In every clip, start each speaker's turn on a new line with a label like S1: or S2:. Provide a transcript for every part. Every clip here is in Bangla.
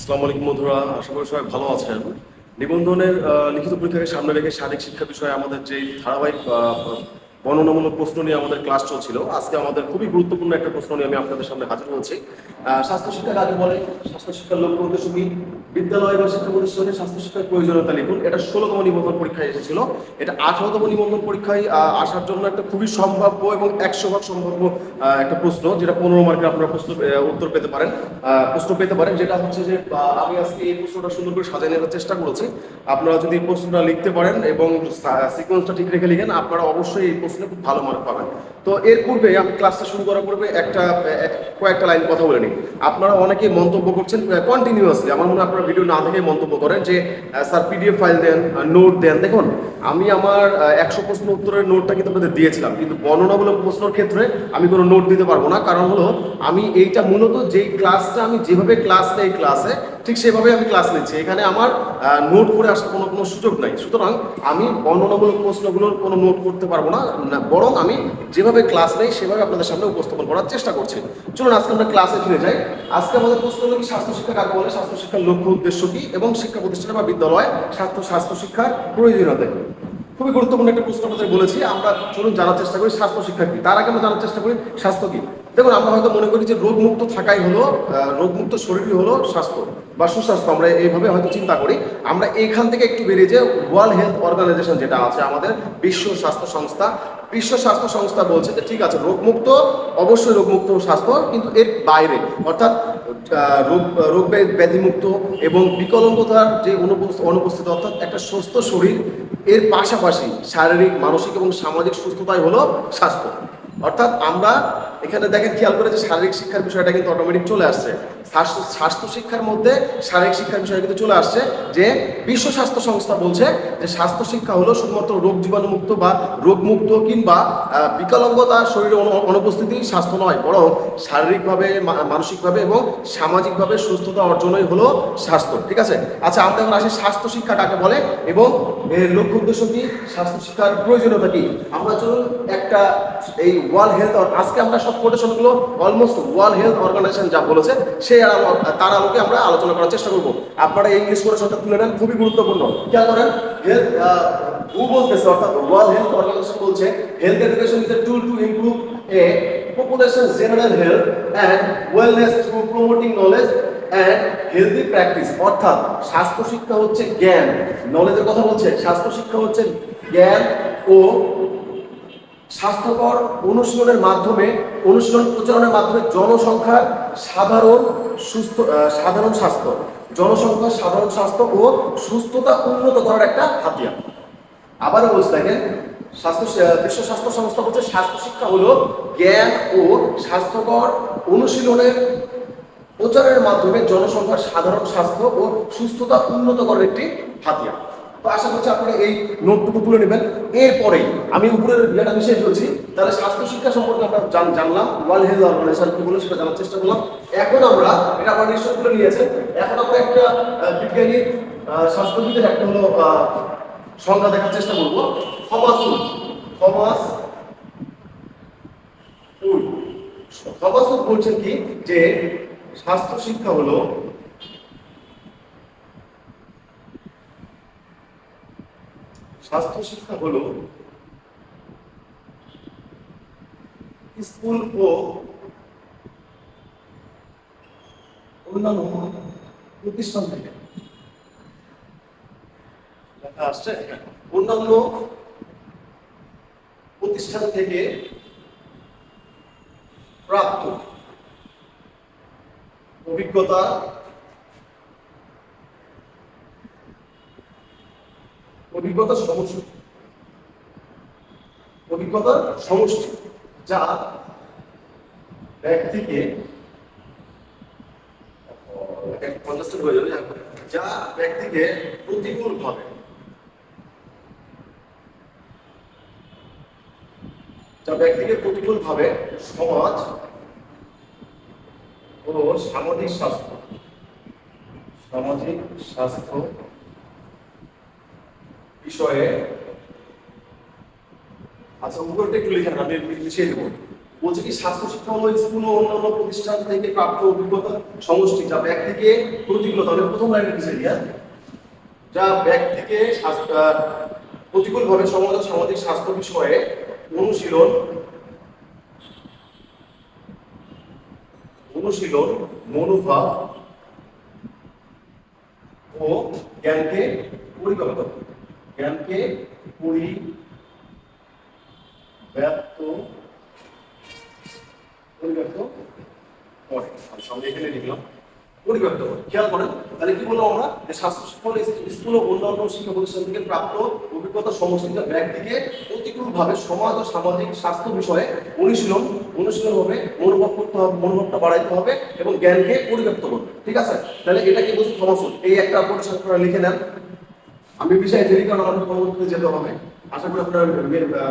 S1: আসসালামু আলাইকুম বন্ধুরা, আশা করি সবাই ভালো আছেন। নিবন্ধনের লিখিত পরীক্ষাকে সামনে রেখে শারীরিক শিক্ষা বিষয়ে আমাদের যে ধারাবাহিক বর্ণনামূলক প্রশ্ন নিয়ে আমাদের ক্লাস চলছিল, আজকে আমাদের খুবই গুরুত্বপূর্ণ একটা প্রশ্ন নিয়ে আমি আপনাদের সামনে হাজির হয়েছি। স্বাস্থ্য শিক্ষা আগে বলে, স্বাস্থ্য শিক্ষার লক্ষ্য উদ্দেশ্য কি? বিদ্যালয় বা শিক্ষা প্রতিষ্ঠানে স্বাস্থ্য শিক্ষার প্রয়োজনীয়তা লিখুন। এটা ষোলোতম নিবন্ধন পরীক্ষায় এসেছিল। এটা আঠারোতম নিবন্ধন পরীক্ষায় আসার জন্য একটা খুবই সম্ভাব্য এবং একশো ভাগ সম্ভাব্য একটা প্রশ্ন, যেটা পনেরো মার্কের আপনারা প্রশ্ন উত্তর পেতে পারেন। প্রশ্ন পেতে পারেন, যেটা হচ্ছে যে আমি আজকে এই প্রশ্নটা সুন্দর করে সাজিয়ে নেওয়ার চেষ্টা করেছি। আপনারা যদি এই প্রশ্নটা লিখতে পারেন এবং সিকোয়েন্সটা ঠিক রেখে লিখেন, আপনারা অবশ্যই এই প্রশ্নে খুব ভালো মার্ক পাবেন। তো এর পূর্বে আমি ক্লাসটা শুরু করার পূর্বে একটা কয়েকটা লাইন কথা বলে নিই। আপনারা অনেকেই মন্তব্য করছেন কন্টিনিউয়াসলি আমার মনে হয় আপনারা ভিডিও না দেখে মন্তব্য করেন যে স্যার পিডিএফ ফাইল দেন নোট দেন। দেখুন, আমি আমার একশো প্রশ্ন উত্তরের নোটটা কিন্তু আপনাদের দিয়েছিলাম, কিন্তু বর্ণনামূলক প্রশ্নের ক্ষেত্রে আমি কোনো নোট দিতে পারব না। কারণ হলো, আমি এইটা মূলত যেই ক্লাসটা আমি যেভাবে ক্লাস নেই ক্লাসে ঠিক সেভাবে আমি ক্লাস নিচ্ছি। এখানে আমার নোট করে আসার কোনো কোনো সুযোগ নাই। সুতরাং আমি বর্ণনামূলক প্রশ্নগুলোর কোনো নোট করতে পারব না বরং আমি যেভাবে ক্লাস নেই, সেভাবে আপনাদের সামনে উপস্থাপন করার চেষ্টা করছি। চলুন, আজকে আমরা ক্লাসে ফিরে যাই। আজকে আমাদের প্রশ্ন হলো কি স্বাস্থ্য শিক্ষা কাকে বলে? স্বাস্থ্য শিক্ষার লক্ষ্য উদ্দেশ্য কি? এবং শিক্ষা প্রতিষ্ঠানে বা বিদ্যালয়ে স্বাস্থ্য স্বাস্থ্য শিক্ষার প্রয়োজনীয়তা খুবই গুরুত্বপূর্ণ একটা প্রশ্ন আপনাদের বলেছি। আমরা চলুন জানার চেষ্টা করি, স্বাস্থ্য শিক্ষা কি? তার আগে আমরা জানার চেষ্টা করি, স্বাস্থ্য কি? দেখুন, আমরা হয়তো মনে করি যে রোগমুক্ত থাকাই হলো রোগমুক্ত শরীরই হলো স্বাস্থ্য বা সুস্বাস্থ্য। আমরা এইভাবে হয়তো চিন্তা করি। আমরা এখান থেকে একটু বেরিয়ে যে ওয়ার্ল্ড হেলথ অর্গানাইজেশন যেটা আছে, আমাদের বিশ্ব স্বাস্থ্য সংস্থা বিশ্ব স্বাস্থ্য সংস্থা বলছে যে ঠিক আছে, রোগমুক্ত, অবশ্যই রোগমুক্ত স্বাস্থ্য, কিন্তু এর বাইরে, অর্থাৎ রোগ রোগ ব্যাধি- ব্যাধিমুক্ত এবং বিকলঙ্গতার যে অনুপস্থিত, অর্থাৎ একটা সুস্থ শরীর, এর পাশাপাশি শারীরিক, মানসিক এবং সামাজিক সুস্থতাই হলো স্বাস্থ্য। অর্থাৎ আমরা এখানে দেখেন খেয়াল করে যে শারীরিক শিক্ষার বিষয়টা কিন্তু অটোমেটিক চলে আসছে। স্বাস্থ্য স্বাস্থ্য শিক্ষার মধ্যে শারীরিক শিক্ষার বিষয় কিন্তু চলে আসছে যে বিশ্ব স্বাস্থ্য সংস্থা বলছে যে স্বাস্থ্য শিক্ষা হলো শুধুমাত্র রোগ জীবাণুমুক্ত বা রোগমুক্ত কিংবা বিকলাঙ্গতা শরীরে অনু- অনুপস্থিতি স্বাস্থ্য নয়, বরং শারীরিকভাবে মানসিকভাবে এবং সামাজিকভাবে সুস্থতা অর্জনই হলো স্বাস্থ্য, ঠিক আছে? আচ্ছা আমরা এখন আসি স্বাস্থ্য শিক্ষা কাকে বলে এবং এর লক্ষ্য উদ্দেশ্য কি? স্বাস্থ্য শিক্ষার প্রয়োজনীয়তা কি? আমরা চলুন একটা এই ওয়ার্ল্ড হেলথ আজকে আমরা সব কোটেশনগুলো অলমোস্ট ওয়ার্ল্ড হেলথ অর্গানাইজেশন যা বলেছে, সেই তার আলোকে আমরা আলোচনা করার চেষ্টা করব। আপনারা এই ইংলিশ কোটেশনটা তুলে নেন, খুবই গুরুত্বপূর্ণ। খেয়াল করেন হেলথ হু বলতেছে, অর্থাৎ ওয়ার্ল্ড হেলথ অর্গানাইজেশন বলছে health education is a tool to improve a population general health and wellness through promoting knowledge and healthy practice. অর্থাৎ, স্বাস্থ্য শিক্ষা হচ্ছে জ্ঞান। নলেজের কথা বলছে, স্বাস্থ্য শিক্ষা হচ্ছে জ্ঞান ও স্বাস্থ্যকর অনুশীলনের মাধ্যমে, অনুশীলন প্রচারণের মাধ্যমে জনসংখ্যার সাধারণ সুস্থ সাধারণ স্বাস্থ্য জনসংখ্যার সাধারণ স্বাস্থ্য ও সুস্থতা উন্নত করার একটা হাতিয়ার। আবারও বলছি, দেখেন, স্বাস্থ্য বিশ্ব স্বাস্থ্য সংস্থা বলছে, স্বাস্থ্য শিক্ষা হলো জ্ঞান ও স্বাস্থ্যকর অনুশীলনের প্রচারের মাধ্যমে জনসংখ্যার সাধারণ স্বাস্থ্য ও সুস্থতা উন্নত করার একটি হাতিয়ার। তো আশা করছি আপনারা এই নোটটুকু তুলে নেবেন। এরপরেই আমি উপরের ইয়েটা মিশিয়ে ফেলছি তাহলে স্বাস্থ্য শিক্ষা সম্পর্কে আমরা জান- জানলাম। ওয়ার্ল্ড হেলথ অর্গানাইজেশন কি বলে সেটা জানার চেষ্টা করলাম। এখন আমরা এটা আমরা নিশ্চয় তুলে নিয়েছেন। এখন আমরা একটা বিজ্ঞানী স্বাস্থ্যবিদের একটা হলো সংজ্ঞা দেখার চেষ্টা করব। Thomas Wood Thomas Wood Thomas Wood বলছেন কি যে স্বাস্থ্য শিক্ষা হলো স্বাস্থ্য শিক্ষা হলো স্কুল ও অন্যান্য প্রতিষ্ঠান থেকে লেখা আসছে। অন্যান্য প্রতিষ্ঠান থেকে প্রাপ্ত অভিজ্ঞতা অভিজ্ঞতা সমষ্টি। অভিজ্ঞতার সমষ্টি, যা ব্যক্তিকে যা ব্যক্তিকে প্রতিকূল ভাবে যা ব্যক্তিকে প্রতিকূল ভাবে সমাজ ও সামাজিক স্বাস্থ্য সামাজিক স্বাস্থ্য বিষয়ে আচ্ছা উপরটা একটু লিখেন আমি মিশিয়ে দেবো। বলছে কি, স্বাস্থ্য শিক্ষা হলো স্কুল ও অন্যান্য প্রতিষ্ঠান থেকে প্রাপ্ত অভিজ্ঞতা সমষ্টি, যা ব্যক্তিকে প্রতিকূলতা তাহলে প্রথম লাইনে লিখেছে রিয়া যা ব্যক্তিকে প্রতিকূলভাবে সমাজ সামাজিক স্বাস্থ্য বিষয়ে অনুশীলন অনুশীলন, মনোভাব ও জ্ঞানকে পরিব্যাপ্ত জ্ঞানকে পরিব্যাপ্ত পরিব্যাপ্ত করে। আমি সঙ্গে এখানে লিখলাম, পরিব্যাপ্ত করে। খেয়াল করেন, তাহলে কি বললাম আমরা? যে স্বাস্থ্য শিক্ষা হলো স্কুল ও অন্যান্য শিক্ষা প্রতিষ্ঠান থেকে প্রাপ্ত অভিজ্ঞতা সমষ্টিত ব্যক্তিকে প্রতিকূলভাবে সমাজ ও সামাজিক স্বাস্থ্য বিষয়ে অনুশীলন অনুশীলন হবে, মনোভাব করতে হবে, মনোভাবটা বাড়াইতে হবে এবং জ্ঞানকে পরিব্যাপ্ত করবে ঠিক আছে? তাহলে এটা কি বলছি থমাসন এই একটা করে লিখে নেন। আমি বিষয়ে দেরি করার আমাদের পরবর্তীতে যেতে হবে? আশা করি আপনারা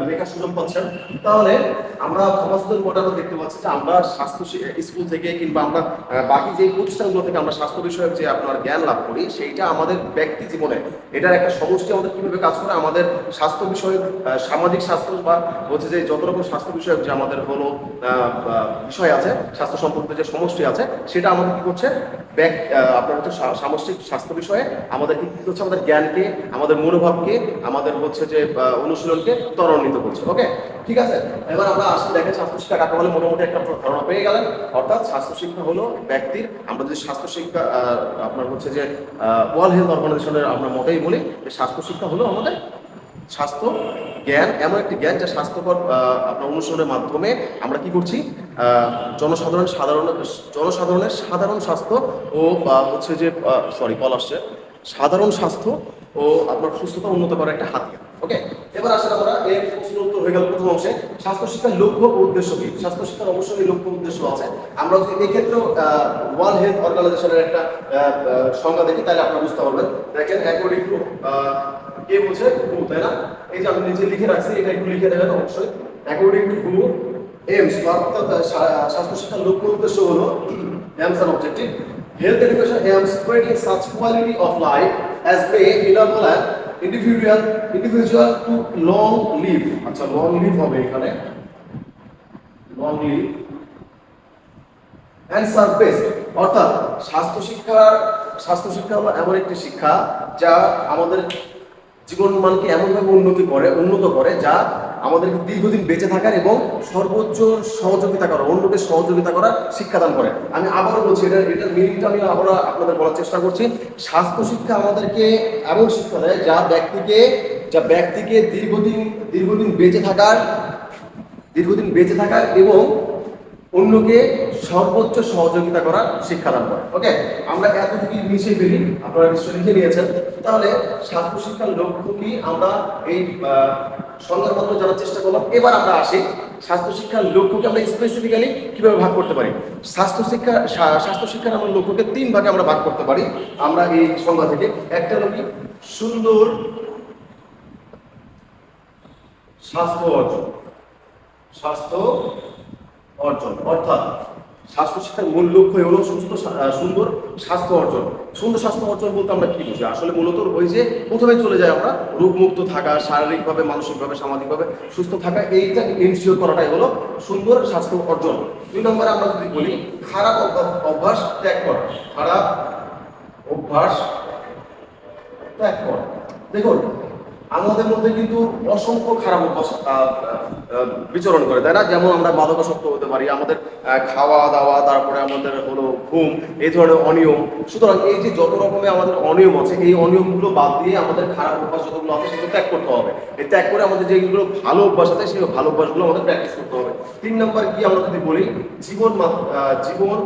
S1: লেখার সুযোগ পাচ্ছেন। তাহলে আমরা সমাজদের মোটামুটি দেখতে পাচ্ছি যে আমরা স্বাস্থ্য স্কুল থেকে কিংবা আমরা বাকি যে প্রতিষ্ঠানগুলো থেকে আমরা স্বাস্থ্য বিষয়ক যে আপনার জ্ঞান লাভ করি সেইটা আমাদের ব্যক্তি জীবনে এটার একটা সমষ্টি আমাদের কীভাবে কাজ করে আমাদের স্বাস্থ্য বিষয়ক সামাজিক স্বাস্থ্য বা হচ্ছে যে যত রকম স্বাস্থ্য বিষয়ক যে আমাদের আহ, বিষয় আছে স্বাস্থ্য সম্পর্কিত যে সমষ্টি আছে সেটা আমাদের কি করছে? ব্যাক আপনার হচ্ছে সামষ্টিক স্বাস্থ্য বিষয়ে আমাদের কি হচ্ছে? আমাদের জ্ঞানকে আমাদের মনোভাবকে আমাদের হচ্ছে যে অনুশীলনকে ত্বরান্বিত করছে। ওকে ঠিক আছে? এবার আমরা আসলে দেখেন স্বাস্থ্য শিক্ষা কাকে বলে মোটামুটি একটা ধারণা পেয়ে গেলেন। অর্থাৎ স্বাস্থ্য শিক্ষা হলো ব্যক্তির, আমরা যদি স্বাস্থ্য শিক্ষা আপনার হচ্ছে যে ওয়ার্ল্ড হেলথ অর্গানাইজেশনের আমরা মতেই বলি, যে স্বাস্থ্য শিক্ষা হলো আমাদের স্বাস্থ্য জ্ঞান, এমন একটি জ্ঞান যা স্বাস্থ্যকর আপনার অনুশীলনের মাধ্যমে আমরা কি করছি? জনসাধারণ সাধারণ, জনসাধারণের সাধারণ স্বাস্থ্য ও বা হচ্ছে যে সরি কল আসছে। সাধারণ স্বাস্থ্য ও আপনার সুস্থতা উন্নত করার একটা হাতিয়ার। ওকে এবার আসলে আমরা এর প্রশ্ন উত্তর হয়ে গেল প্রথম অংশে। স্বাস্থ্য শিক্ষার লক্ষ্য উদ্দেশ্য কি? স্বাস্থ্য শিক্ষার অবশ্যই লক্ষ্য উদ্দেশ্য আছে। আমরা যদি এই ক্ষেত্রেও ওয়ার্ল্ড হেলথ অর্গানাইজেশনের একটা সংজ্ঞা দেখি, তাহলে আপনারা বুঝতে পারবেন। দেখেন অ্যাকর্ডিং টু কে বলছে? হু, তাই না? এই যে আমি নিচে লিখে রাখছি, এটা একটু লিখে দেবেন অবশ্যই। অ্যাকর্ডিং টু হু এমস অর্থাৎ স্বাস্থ্য শিক্ষার লক্ষ্য উদ্দেশ্য হলো aims and objective health education spreading such quality of life as may enable an individual individual to long live আচ্ছা লং live হবে এখানে। Long live. And সার্ভিস অর্থাৎ স্বাস্থ্য শিক্ষার স্বাস্থ্য শিক্ষা হলো এমন একটি শিক্ষা যা আমাদের জীবন মানকে এমনভাবে উন্নতি করে, উন্নত করে যা আমাদেরকে দীর্ঘদিন বেঁচে থাকার এবং সর্বোচ্চ সহযোগিতা করা অন্যকে সহযোগিতা করার শিক্ষাদান করে আমি আবারও বলছি, এটা এটার মিনিংটা আমি আবারও আপনাদের বলার চেষ্টা করছি। স্বাস্থ্য শিক্ষা আমাদেরকে এমন শিক্ষা দেয়, যা ব্যক্তিকে যা ব্যক্তিকে দীর্ঘদিন দীর্ঘদিন বেঁচে থাকার, দীর্ঘদিন বেঁচে থাকার এবং অন্যকে সর্বোচ্চ সহযোগিতা করার শিক্ষাদান করে। ওকে আমরা এতটুকু মিশে ফেলি, আপনারা নিশ্চয় লিখে নিয়েছেন। তাহলে স্বাস্থ্য শিক্ষার লক্ষ্য কি? আমরা এই মাধ্যমে জানার চেষ্টা করলাম। এবার আমরা আসি স্বাস্থ্য শিক্ষার লক্ষ্যকে আমরা স্পেসিফিক্যালি কীভাবে ভাগ করতে পারি? স্বাস্থ্য শিক্ষা স্বাস্থ্য শিক্ষার আমরা লক্ষ্যকে তিন ভাগে আমরা ভাগ করতে পারি। আমরা এই সংজ্ঞা থেকে, একটা হলো সুন্দর স্বাস্থ্য অর্জন। স্বাস্থ্য অর্জন, অর্থাৎ স্বাস্থ্য শিক্ষার মূল লক্ষ্য হলো সুস্থ সুন্দর স্বাস্থ্য অর্জন। সুন্দর স্বাস্থ্য অর্জন বলতে আমরা কি বুঝি? আসলে মূলত ওই যে প্রথমে চলে যায় আমরা রোগমুক্ত থাকা, শারীরিকভাবে, মানসিকভাবে, সামাজিকভাবে সুস্থ থাকা, এইটা ইনশিওর করাটাই হলো সুন্দর স্বাস্থ্য অর্জন। দুই নম্বরে আমরা যদি বলি, খারাপ অভ্যাস ত্যাগ করা। খারাপ অভ্যাস ত্যাগ করা। দেখুন আমাদের মধ্যে কিন্তু অসংখ্য খারাপ অভ্যাস বিচরণ করে, তাই না? যেমন আমরা মাদকাসক্ত হতে পারি, আমাদের খাওয়া দাওয়া, তারপরে আমাদের হলো ঘুম, এই ধরনের অনিয়ম। সুতরাং এই যে যত রকমের আমাদের অনিয়ম আছে, এই অনিয়মগুলো বাদ দিয়ে আমাদের খারাপ অভ্যাস যতগুলো আছে, সেগুলো ত্যাগ করতে হবে। এই ত্যাগ করে আমাদের যেগুলো ভালো অভ্যাস আছে, সেই ভালো অভ্যাসগুলো আমাদের প্র্যাকটিস করতে হবে। তিন নম্বর কি আমরা যদি বলি? জীবন জীবন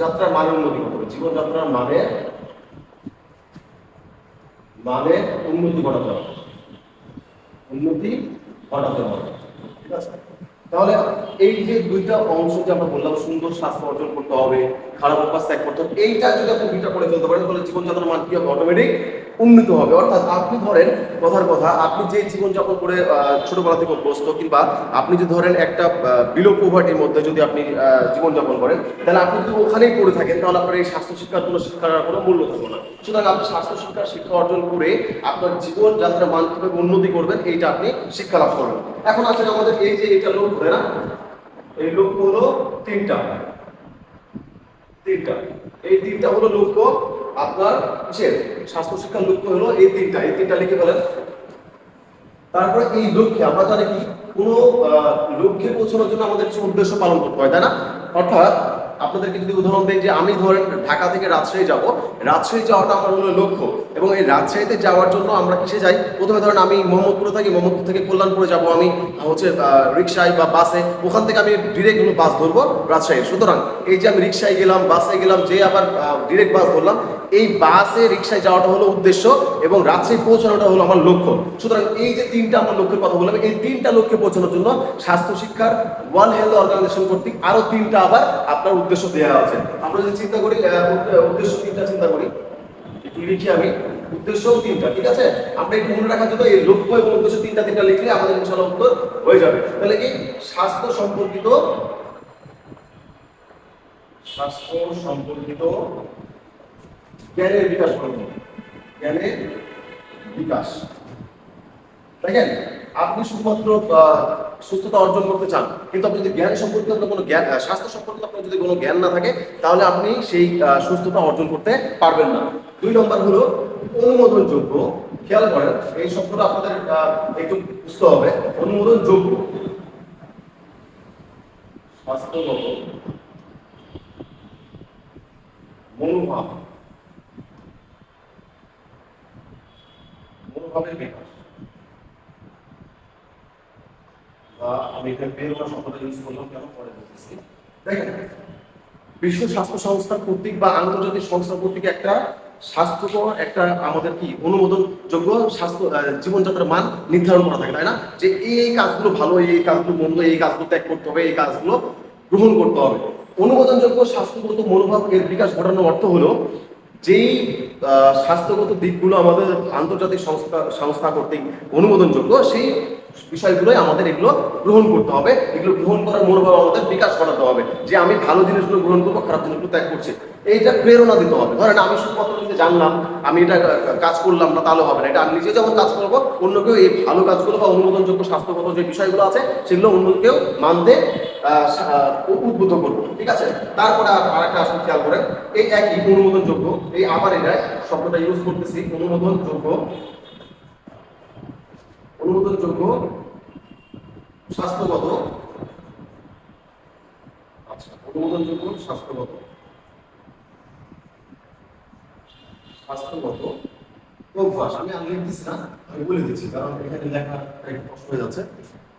S1: যাত্রার মানে উন্নতি করতে হবে। জীবনযাত্রার মানে মানে উন্নতি ঘটাতে হবে উন্নতি ঘটাতে হবে। ঠিক আছে তাহলে এই যে দুইটা অংশ যে আমরা বললাম, সুন্দর স্বাস্থ্য অর্জন করতে হবে, খারাপ অভ্যাস ত্যাগ করতে হবে, এইটা যদি আপনি দুইটা করে ফেলতে পারেন, তাহলে জীবনযাত্রার মান কি হবে? অটোমেটিক উন্নত হবে। অর্থাৎ আপনি ধরেন, কথার কথা, আপনি যে জীবনযাপন করে ছোটবেলা থেকে অভ্যস্ত, কিংবা আপনি যদি ধরেন একটা বিলো পোভার্টির মধ্যে যদি আপনি জীবনযাপন করেন, তাহলে আপনি যদি ওখানেই পড়ে থাকেন, তাহলে আপনার এই স্বাস্থ্য শিক্ষার কোনো শিক্ষার কোনো মূল্য থাকবে না। সুতরাং আপনি স্বাস্থ্য শিক্ষার শিক্ষা অর্জন করে আপনার জীবনযাত্রার মান কীভাবে উন্নতি করবেন, এইটা আপনি শিক্ষা লাভ করবেন। এখন আসলে আমাদের এই যে এটা লোক তাই না? এই লক্ষ্য হলো তিনটা। তিনটা। এই তিনটা হলো লক্ষ্য। আপনার যে স্বাস্থ্য শিক্ষার লক্ষ্য হলো এই তিনটা। এই তিনটা লিখে ফেলেন। তারপরে এই লক্ষ্যে আমরা জানি কি? কোনো লক্ষ্যে পৌঁছানোর জন্য আমাদের কিছু উদ্দেশ্য পালন করতে হয়, তাই না? অর্থাৎ আপনাদেরকে যদি উদাহরণ দিই যে আমি ধরেন ঢাকা থেকে রাজশাহী যাব, রাজশাহী যাওয়াটা আমার হলো লক্ষ্য এবং এই রাজশাহীতে যাওয়ার জন্য আমরা কিসে যাই? প্রথমে ধরেন আমি মোহাম্মদপুরে থাকি, মোহাম্মদপুর থেকে কল্যাণপুরে যাব আমি, হচ্ছে রিক্সায় বা বাসে, ওখান থেকে আমি ডিরেক্ট বাস ধরবো রাজশাহী সুতরাং এই যে আমি রিক্সায় গেলাম, বাসে গেলাম, যে আবার ডিরেক্ট বাস ধরলাম, এই বাসে রিক্সায় যাওয়াটা হলো উদ্দেশ্য এবং রাজশাহী পৌঁছানোটা হলো আমার লক্ষ্য। সুতরাং এই যে তিনটা আমার লক্ষ্যের কথা বললাম, এই তিনটা লক্ষ্যে পৌঁছানোর জন্য স্বাস্থ্য শিক্ষার ওয়ার্ল্ড হেলথ অর্গানাইজেশন কর্তৃক আরও তিনটা আবার আপনার উদ্দেশ্য দেওয়া আছে। আমরা যদি চিন্তা করি উদ্দেশ্য তিনটা চিন্তা করি। লিখি আমি। উদ্দেশ্য তিনটা, ঠিক আছে? আমরা একটু মনে রাখার জন্য এই লক্ষ্য এবং উদ্দেশ্য তিনটা তিনটা লিখলে আমাদের ইনশাআল্লাহ উত্তর হয়ে যাবে। তাহলে কি স্বাস্থ্য সম্পর্কিত স্বাস্থ্য সম্পর্কিত জ্ঞানের বিকাশ করব জ্ঞানের বিকাশ। দেখেন, আপনি শুধুমাত্র সুস্থতা অর্জন করতে চান, কিন্তু আপনি যদি জ্ঞান সম্পর্কিত কোনো জ্ঞান স্বাস্থ্য সম্পর্কিত আপনার যদি কোনো জ্ঞান না থাকে, তাহলে আপনি সেই সুস্থতা অর্জন করতে পারবেন না। দুই নম্বর হলো অনুমোদনযোগ্য, খেয়াল করেন, এই শব্দটা আপনাদের একটু বুঝতে হবে, অনুমোদনযোগ্য। স্বাস্থ্যগত মনোভাব মনোভাবের বিকাশ বা আমি এখানে বিশ্ব স্বাস্থ্য সংস্থা কর্তৃক বা আন্তর্জাতিক সংস্থা কর্তৃক একটা স্বাস্থ্যকর, একটা আমাদের কি অনুমোদনযোগ্য স্বাস্থ্য জীবনযাত্রার মান নির্ধারণ করা থাকে, তাই না? যে এই কাজগুলো ভালো, এই কাজগুলো মন্দ, এই কাজগুলো ত্যাগ করতে হবে, এই কাজগুলো গ্রহণ করতে হবে। অনুমোদনযোগ্য স্বাস্থ্যগত মনোভাব এর বিকাশ ঘটানোর অর্থ হলো যেই স্বাস্থ্যগত দিকগুলো আমাদের আন্তর্জাতিক সংস্থা সংস্থা কর্তৃক অনুমোদনযোগ্য, সেই বিষয়গুলোই আমাদের এগুলো গ্রহণ করতে হবে। এগুলো গ্রহণ করার মনোভাব আমাদের বিকাশ করাতে হবে। যে আমি ভালো জিনিসগুলো গ্রহণ করব, খারাপ জিনিসগুলো ত্যাগ করছি, এইটা প্রেরণা দিতে হবে। ধরেন আমি শুধুমাত্র নিজে জানলাম, আমি এটা কাজ করলাম না, তাহলে হবে না। এটা আমি নিজে যখন কাজ করব, অন্য কেউ এই ভালো কাজগুলো বা অনুমোদনযোগ্য স্বাস্থ্যগত যে বিষয়গুলো আছে, সেগুলো অন্য কেউ মানতে উদ্বুদ্ধ করব। ঠিক আছে? তারপরে আর একটা আসলে খেয়াল করেন, এই একই অনুমোদনযোগ্য, এই আবার এটা শব্দটা ইউজ করতেছি, অনুমোদনযোগ্য। অনুমোদনযোগ্য, স্বাস্থ্যগত। আচ্ছা অনুমোদনযোগ্য, স্বাস্থ্যগত। স্বাস্থ্যগত অভ্যাস। আমি আর লিখতেছি না, আমি বলে দিচ্ছি, কারণ এখানে লেখা কষ্ট হয়ে যাচ্ছে।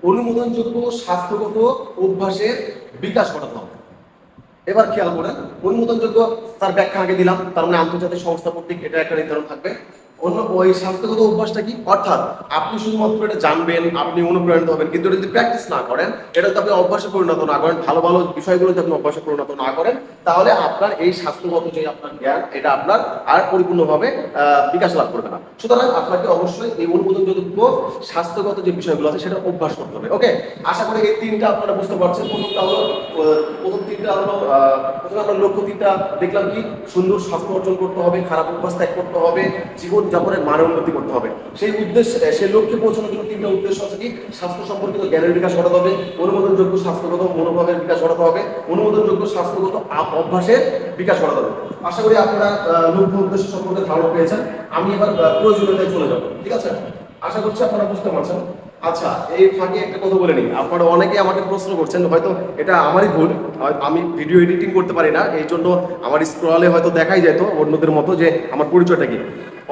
S1: অনুমোদনযোগ্য স্বাস্থ্যগত অভ্যাসের বিকাশ ঘটাতে হবে। এবার খেয়াল করেন, অনুমোদনযোগ্য তার ব্যাখ্যা আগে দিলাম, তার মানে আন্তর্জাতিক সংস্থা কর্তৃক এটা একটা নির্ধারণ থাকবে। অন্য ওই স্বাস্থ্যগত অভ্যাসটা কি? অর্থাৎ আপনি শুধুমাত্র এটা জানবেন, আপনি অনুপ্রাণিত হবেন, কিন্তু এটা যদি প্র্যাকটিস না করেন, এটা আপনি অভ্যাসে পরিণত না করেন, ভালো ভালো বিষয়গুলো যদি আপনি অভ্যাসে পরিণত না করেন, তাহলে আপনার এই স্বাস্থ্যগত যে আপনার জ্ঞান, এটা আপনার আর পরিপূর্ণভাবে বিকাশ লাভ করবে না। সুতরাং আপনাকে অবশ্যই এই অনুমোদনযোগ্য স্বাস্থ্যগত যে বিষয়গুলো আছে, সেটা অভ্যাস করতে হবে। ওকে আশা করি এই তিনটা আপনারা বুঝতে পারছেন। প্রথমটা হলো প্রথম তিনটা হলো প্রথমে আমরা লক্ষ্য তিনটা দেখলাম কি? সুন্দর স্বাস্থ্য অর্জন করতে হবে, খারাপ অভ্যাস ত্যাগ করতে হবে, জীবন যাপনের মান উন্নতি করতে হবে। সেই উদ্দেশ্যে, সেই লক্ষ্যে পৌঁছানোর জন্য তিনটা উদ্দেশ্য আছে কি? স্বাস্থ্য সম্পর্কিত জ্ঞানের বিকাশ ঘটাতে হবে, অনুমোদনযোগ্য স্বাস্থ্যগত মনোভাবের বিকাশ ঘটাতে হবে, অনুমোদনযোগ্য স্বাস্থ্যগত অভ্যাসের বিকাশ ঘটাতে হবে। আশা করি আপনারা লক্ষ্য উদ্দেশ্য সম্পর্কে ধারণা পেয়েছেন। আমি এবার প্রয়োজনীয়তায় চলে যাব, ঠিক আছে? আশা করছি আপনারা বুঝতে পারছেন। আচ্ছা এই ফাঁকে একটা কথা বলে নিই। আপনারা অনেকে আমাকে প্রশ্ন করছেন, হয়তো এটা আমারই ভুল আমি ভিডিও এডিটিং করতে পারি না এই জন্য আমার স্ক্রলে হয়তো দেখাই যেত অন্যদের মতো যে আমার পরিচয়টা কি।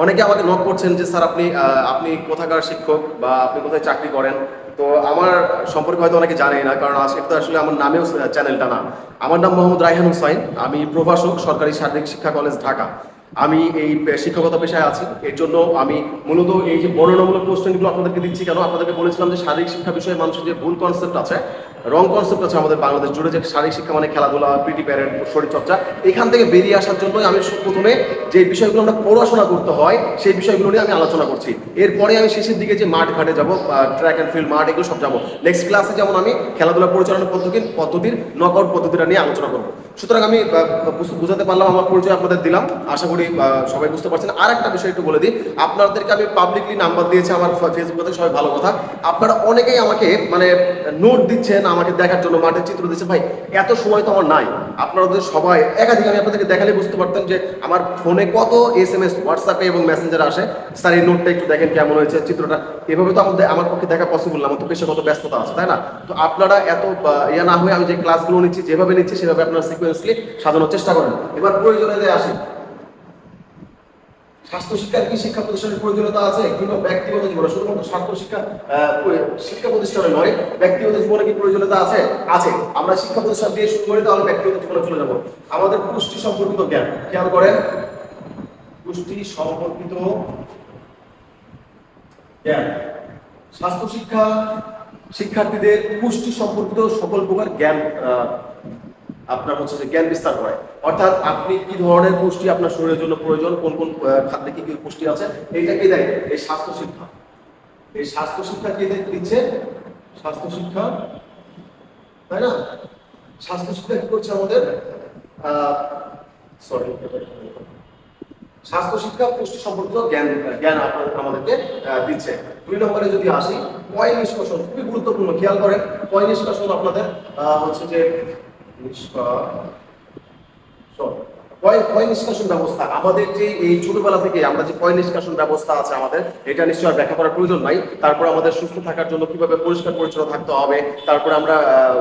S1: অনেকে আমাকে নক করছেন যে, স্যার, আপনি আপনি কোথাকার শিক্ষক বা আপনি কোথায় চাকরি করেন? তো আমার সম্পর্কে হয়তো অনেকে জানে না, কারণ আজকে তো আসলে আমার নামেও চ্যানেলটা না। আমার নাম মোহাম্মদ রায়হান হুসাইন, আমি প্রভাষক, সরকারি শারীরিক শিক্ষা কলেজ, ঢাকা। আমি এই শিক্ষকতা পেশায় আছি। এর জন্য আমি মূলত এই যে বর্ণনামূলক কোশ্চেনগুলো আপনাদেরকে দিচ্ছি কেন, আপনাদেরকে বলেছিলাম যে, শারীরিক শিক্ষা বিষয়ে মানুষের যে ভুল কনসেপ্ট আছে রং কনসেপ্ট আছে আমাদের বাংলাদেশ জুড়ে যে শারীরিক শিক্ষা মানে খেলাধুলা পিটি প্যারেড শরীরচর্চা। এখান থেকে বেরিয়ে আসার জন্যই আমি প্রথমে যে বিষয়গুলো আমরা পড়াশোনা করতে হয়, সেই বিষয়গুলো নিয়ে আমি আলোচনা করছি। এরপরে আমি শেষের দিকে যে মাঠ ঘাটে যাব ট্র্যাক অ্যান্ড ফিল্ড মাঠ, এগুলো সব যাব। নেক্সট ক্লাসে যেমন আমি খেলাধুলা পরিচালনা পদ্ধতির পদ্ধতির নকআউট পদ্ধতিটা নিয়ে আলোচনা করব। সুতরাং আমি বুঝাতে পারলাম আমার পরিচয় আপনাদের দিলাম। আশা করি সবাই বুঝতে পারছেন। আর একটা বিষয় একটু বলে দিই, আপনাদেরকে আমি পাবলিকলি নাম্বার দিয়েছি আমার ফেসবুকে সবাই ভালো কথা। আপনারা অনেকেই আমাকে মানে নোট দিচ্ছেন আমাকে দেখার জন্য মাঠের চিত্র দিচ্ছে ভাই, এত সময় তো আমার নাই। আপনারা যদি সবাই একাধিক আমি আপনাদেরকে দেখালে বুঝতে পারতাম যে আমার ফোনে কত এস এম এস হোয়াটসঅ্যাপে এবং মেসেঞ্জারে আসে। স্যার, এই নোটটা একটু দেখেন কেমন হয়েছে চিত্রটা। এভাবে তো আমাদের, আমার পক্ষে দেখা পসিবল না। আমার তো পেশাগত ব্যস্ততা আছে, তাই না? তো আপনারা এত ইয়ে না হয়ে আমি যে ক্লাসগুলো নিচ্ছি, যেভাবে নিচ্ছি, সেভাবে আপনারা সিকোয়েন্সলি সাজানোর চেষ্টা করেন। এবার প্রয়োজনে আসি। স্বাস্থ্য শিক্ষার কি শিক্ষা প্রতিষ্ঠানের প্রয়োজনীয়তা আছে? কিংবা ব্যক্তিগত জীবনে, শুধুমাত্র স্বাস্থ্য শিক্ষা শিক্ষা প্রতিষ্ঠানে নয়, ব্যক্তিগত জীবনে কি প্রয়োজনীয়তা আছে? আছে। আমরা শিক্ষা প্রতিষ্ঠান দিয়ে শুরু করি, তাহলে ব্যক্তিগত জীবনে চলে যাব। আমাদের পুষ্টি সম্পর্কিত জ্ঞান, খেয়াল করেন। পুষ্টি সম্পর্কিত জ্ঞান। স্বাস্থ্য শিক্ষা শিক্ষার্থীদের পুষ্টি সম্পর্কিত সকল প্রকার জ্ঞান আপনার হচ্ছে যে জ্ঞান বিস্তার করে অর্থাৎ আপনি কি ধরনের পুষ্টি আপনার শরীরের জন্য প্রয়োজন, কোন কোন খাদ্যে কি কি পুষ্টি আছে, এইটা কে দেয়? এই স্বাস্থ্য শিক্ষা এই স্বাস্থ্য শিক্ষা কে দিচ্ছে? স্বাস্থ্য শিক্ষা তাই না? স্বাস্থ্য শিক্ষা কি করছে আমাদের? সরি স্বাস্থ্য শিক্ষা পুষ্টি সম্পর্কিত জ্ঞান জ্ঞান আমাদেরকে দিচ্ছে। দুই নম্বরে যদি আসি, পয় নিষ্কাশন, খুবই গুরুত্বপূর্ণ, খেয়াল করেন, পয় নিষ্কাশন আপনাদের হচ্ছে যে নিষ্কাশন ব্যবস্থা? আমাদের যে এই ছোটবেলা থেকে আমরা যে পয় নিষ্কাশন ব্যবস্থা আছে আমাদের, এটা ব্যাখ্যা করার প্রয়োজন নাই। তারপর আমাদের সুস্থ থাকার জন্য কীভাবে পরিষ্কার পরিচ্ছন্ন থাকতে হবে, তারপরে আমরা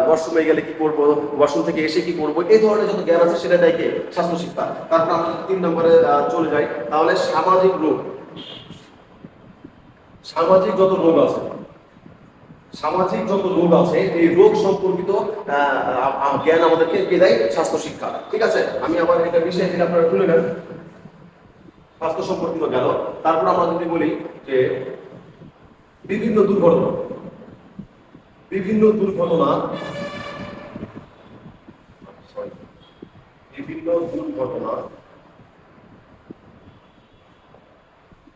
S1: ওয়াশরুমে গেলে কি করব ওয়াশরুম থেকে এসে কি করব, এই ধরনের যত জ্ঞান আছে সেটা দেয় স্বাস্থ্য শিক্ষা। তারপর আমরা তিন নম্বরে চলে যাই। তাহলে সামাজিক রোগ। সামাজিক যত রোগ আছে সামাজিক যত রোগ আছে, এই রোগ সম্পর্কিত জ্ঞান আমাদেরকে কে দেয়? স্বাস্থ্য শিক্ষা। ঠিক আছে? আমি আবার এটা বিষয় থেকে আপনারা তুলে নেন। স্বাস্থ্য সম্পর্কিত গেল তারপর আমরা যদি বলি যে বিভিন্ন দুর্ঘটনা। বিভিন্ন দুর্ঘটনা। বিভিন্ন দুর্ঘটনা।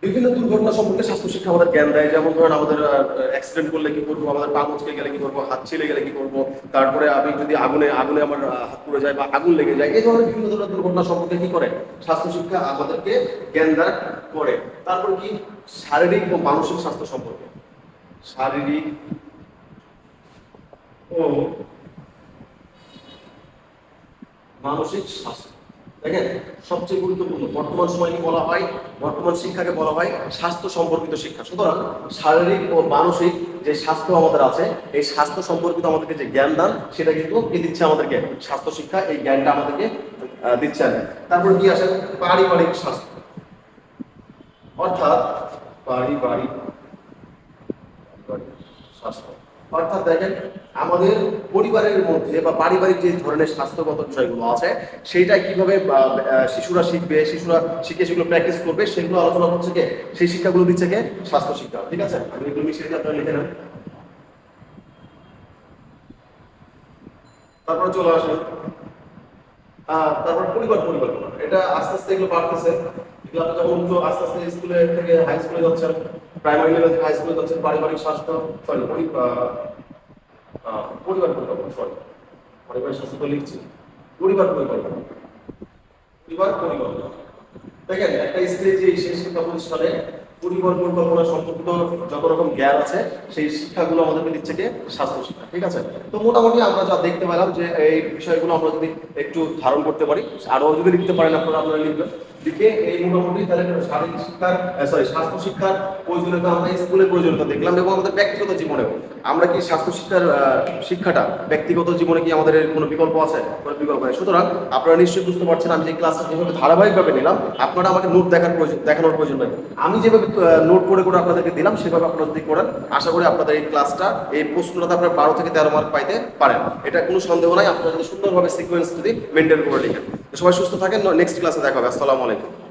S1: বিভিন্ন দুর্ঘটনা সম্পর্কে স্বাস্থ্য শিক্ষা আমাদের জ্ঞান দেয়। যেমন ধরেন আমাদের অ্যাক্সিডেন্ট করলে কি করব? আমাদের পা মুচকে গেলে কি করব? হাত ছিলে গেলে কি করব? তারপরে আমি যদি আগুনে আগুনে আমার হাত পুড়ে যায় বা আগুন লেগে যায়, এই ধরনের বিভিন্ন ধরনের দুর্ঘটনা সম্পর্কে কি করে? স্বাস্থ্য শিক্ষা আমাদেরকে জ্ঞান দান করে। তারপর কি? শারীরিক ও মানসিক স্বাস্থ্য সম্পর্কে। শারীরিক ও মানসিক স্বাস্থ্য। দেখেন, সবচেয়ে গুরুত্বপূর্ণ, বর্তমান সময় কি বলা হয়? বর্তমান শিক্ষাকে বলা হয় স্বাস্থ্য সম্পর্কিত শিক্ষা। সুতরাং শারীরিক ও মানসিক যে স্বাস্থ্য আমাদের আছে, এই স্বাস্থ্য সম্পর্কিত আমাদেরকে যে জ্ঞান দান, সেটা কিন্তু কি দিচ্ছে আমাদেরকে? স্বাস্থ্য শিক্ষা, এই জ্ঞানটা আমাদেরকে দিচ্ছে তারপর কি আসে? পারিবারিক স্বাস্থ্য। অর্থাৎ পারিবারিক স্বাস্থ্য। অর্থাৎ দেখেন আমাদের পরিবারের মধ্যে বা পারিবারিক যে ধরনের স্বাস্থ্যগত বিষয়গুলো আছে সেইটা কীভাবে শিশুরা শিখবে শিশুরা শিখে সেগুলো প্র্যাকটিস করবে সেগুলো আলোচনা হচ্ছে কে? সেই শিক্ষাগুলো দিচ্ছে কে? স্বাস্থ্য শিক্ষা ঠিক আছে? আমি এগুলো মিশিয়ে দিয়ে আপনারা লিখে নেন। তারপরে চলে আহ, তারপর পরিবার পরিকল্পনা। এটা আস্তে আস্তে এগুলো বাড়তেছে। এগুলো আপনি যখন আস্তে আস্তে স্কুলে থেকে হাই স্কুলে যাচ্ছেন প্রাইমারি লেভেল থেকে হাই স্কুলে যাচ্ছেন পারিবারিক স্বাস্থ্য সরি পরিবার পরিকল্পনা সরি পারিবারিক স্বাস্থ্য তো লিখছি। পরিবার পরিকল্পনা। পরিবার পরিকল্পনা। দেখেন, একটা স্ত্রী যে সেই শিক্ষা প্রতিষ্ঠানে পরিবার পরিকল্পনা সম্পর্কিত যত রকম জ্ঞান আছে, সেই শিক্ষাগুলো আমাদেরকে দিচ্ছে কে? স্বাস্থ্য শিক্ষা, ঠিক আছে? তো মোটামুটি আমরা যা দেখতে পেলাম যে এই বিষয়গুলো আমরা যদি একটু ধারণ করতে পারি, আরও যদি লিখতে পারেন আপনারা আপনারা লিখবেন। লিখে এই মোটামুটি তাহলে শারীরিক শিক্ষার সরি স্বাস্থ্য শিক্ষার প্রয়োজনীয়তা আমরা স্কুলের প্রয়োজনীয়তা দেখলাম এবং আমাদের ব্যক্তিগত জীবনেও। আমরা কি স্বাস্থ্য শিক্ষার শিক্ষাটা ব্যক্তিগত জীবনে কি আমাদের কোনো বিকল্প আছে? কোনো বিকল্প নেই। সুতরাং আপনারা নিশ্চয়ই বুঝতে পারছেন, আমি যে ক্লাসটা যেভাবে ধারাবাহিকভাবে নিলাম, আপনারা আমাকে নোট দেখার প্রয়োজন, দেখানোর প্রয়োজন নেই। আমি যেভাবে নোট করে করে আপনাদেরকে দিলাম, সেভাবে আপনারা যদি করেন, আশা করি আপনাদের এই ক্লাসটা এই প্রশ্নটাতে আপনারা বারো থেকে তেরো মার্ক পাইতে পারেন। এটা কোনো সন্দেহ নাই, আপনারা যদি সুন্দরভাবে সিকোয়েন্স যদি মেনটেন করে লিখেন। সবাই সুস্থ থাকেন নেক্সট ক্লাসে দেখা হবে। আসসালামু আলাইকুম